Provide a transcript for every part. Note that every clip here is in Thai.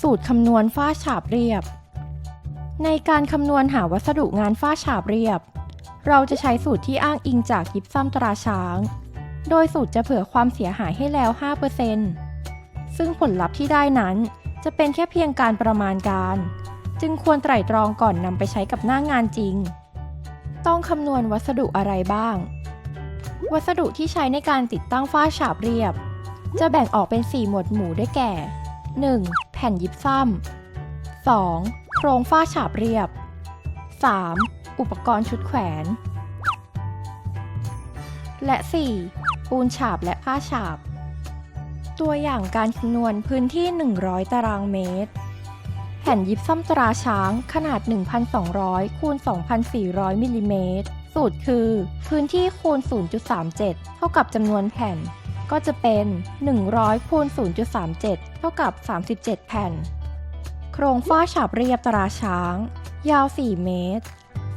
สูตรคำนวณฝ้าฉาบเรียบ ในการคำนวณหาวัสดุงานฝ้าฉาบเรียบ เราจะใช้สูตรที่อ้างอิงจากยิปซัมตราช้าง โดยสูตรจะเผื่อความเสียหายให้แล้ว 5%ซึ่งผลลัพธ์ที่ได้นั้นจะเป็นแค่เพียงการประมาณการ จึงควรไตร่ตรองก่อนนำไปใช้กับหน้างานจริง ต้องคำนวณวัสดุอะไรบ้าง วัสดุที่ใช้ในการติดตั้งฝ้าฉาบเรียบ จะแบ่งออกเป็น 4 หมวดหมู่ได้แก่ 1. แผ่นยิปซัม 2. โครงฝ้าฉาบเรียบ 3. อุปกรณ์ชุดแขวน และ 4. ปูนฉาบและผ้าฉาบ ตัวอย่างการคำนวณพื้นที่ 100 ตารางเมตร แผ่นยิปซัมตราช้างขนาด 1,200 คูณ 2,400 มิลลิเมตร สูตรคือ พื้นที่คูณ 0.37 เท่ากับจำนวนแผ่น ก็จะเป็น 100คูณ0.37 เท่ากับ 37 แผ่น โครงฝ้าฉาบเรียบตราช้าง ยาว 4 เมตร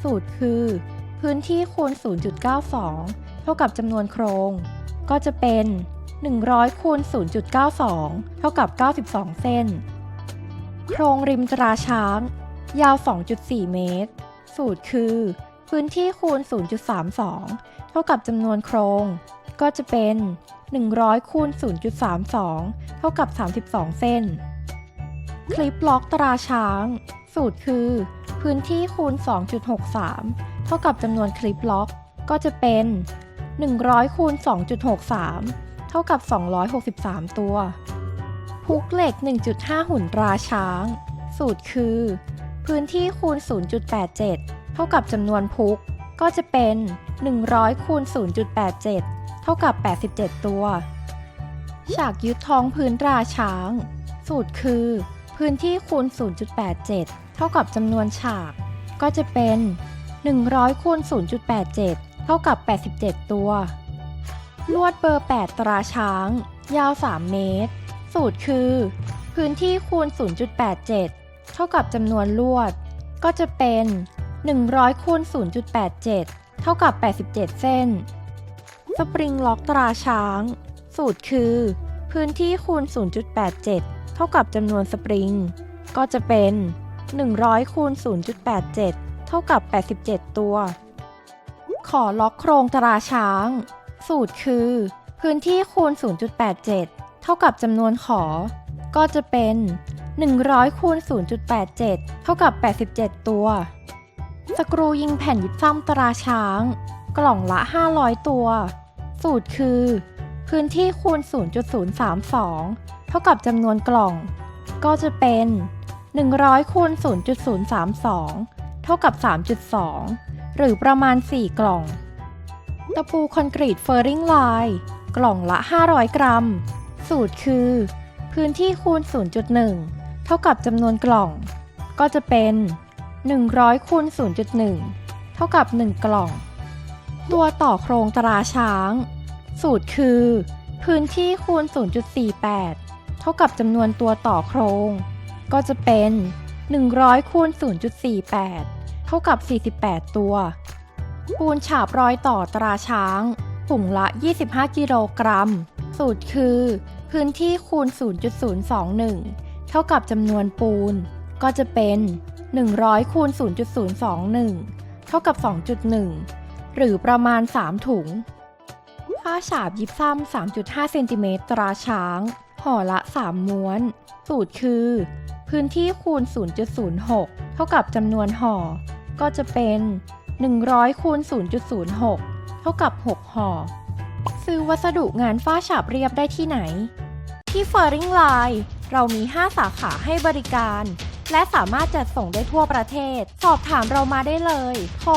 สูตรคือ พื้นที่คูณ 0.92 เท่ากับจำนวนโครง ก็จะเป็น 100คูณ0.92 เท่ากับ 92 เส้น โครงริมตราช้าง ยาว 2.4 เมตร สูตรคือ พื้นที่คูณ 0.32 เท่ากับจำนวนโครง ก็จะเป็น 100คูณ0.32 เท่ากับ 32 เส้น คลิปล็อกตราช้าง สูตรคือ พื้นที่คูณ 2.63 เท่ากับจำนวนคลิปล็อกก็จะเป็น 100คูณ2.63 เท่ากับ 263 ตัว พุกเหล็ก 1.5 หุ่นตราช้าง สูตรคือ พื้นที่คูณ 0.87 เท่ากับจำนวนพุกก็จะเป็น 100คูณ0.87เท่ากับ 87 ตัว ฉากยึดท้องพื้นตราช้าง สูตรคือ พื้นที่คูณ 0.87 เท่ากับจำนวนฉาก ก็จะเป็น 100คูณ0.87 เท่ากับ 87 ตัว ลวดเบอร์ 8 ตราช้าง ยาว 3 เมตร สูตรคือ พื้นที่คูณ 0.87 เท่ากับจำนวนลวด ก็จะเป็น 100คูณ0.87 เท่ากับ 87 เส้น สปริงล็อกตราช้าง สูตรคือ พื้นที่คูณ 0.87 เท่ากับจำนวนสปริง ก็จะเป็น 100 คูณ 0.87 เท่ากับ 87 ตัว ขอล็อกโครงตราช้าง สูตรคือ พื้นที่คูณ 0.87 เท่ากับจำนวนขอ ก็จะเป็น 100 คูณ 0.87 เท่ากับ 87 ตัว สกรูยิงแผ่นยิบซ้ำตราช้าง กล่องละ 500 ตัว สูตรคือ พื้นที่คูณ 0.032 เท่ากับจำนวนกล่อง ก็จะเป็น 100คูณ0.032 เท่ากับ 3.2 หรือประมาณ 4 กล่อง ตะปูคอนกรีตเฟอร์ริงไลน์กล่องละ 500 กรัม สูตรคือ พื้นที่คูณ 0.1 เท่ากับจำนวนกล่อง ก็จะเป็น 100คูณ0.1 เท่ากับ 1 กล่อง ตัวต่อโครงตราช้าง สูตรคือ พื้นที่คูณ 0.48 เท่ากับจำนวนตัวต่อโครง ก็จะเป็น 100คูณ0.48 เท่ากับ 48 ตัวปูนฉาบรอยต่อตราช้างถุงละ 25 กิโลกรัม สูตรคือ พื้นที่คูณ 0.021 เท่ากับจำนวนปูน ก็จะเป็น 100คูณ0.021 เท่ากับ 2.1 หรือประมาณ 3 ถุง ผ้าฉาบยิบซ้ำ3.5เซนติเมตรตราช้างห่อละ 3 ม้วน สูตรคือ พื้นที่คูณ 0.06 เท่ากับจำนวนห่อ ก็จะเป็น 100คูณ0.06 เท่ากับ 6 ห่อ ซื้อวัสดุงานฝ้าฉาบเรียบได้ที่ไหน ที่เฟอร์ริงไลน์เรามี 5 สาขาให้บริการ และสามารถจัดส่งได้ทั่วประเทศ สอบถามเรามาได้เลย โทร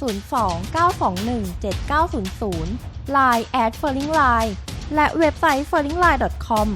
02-921-7900 Line at @ferlingline และเว็บไซต์ ferlingline.com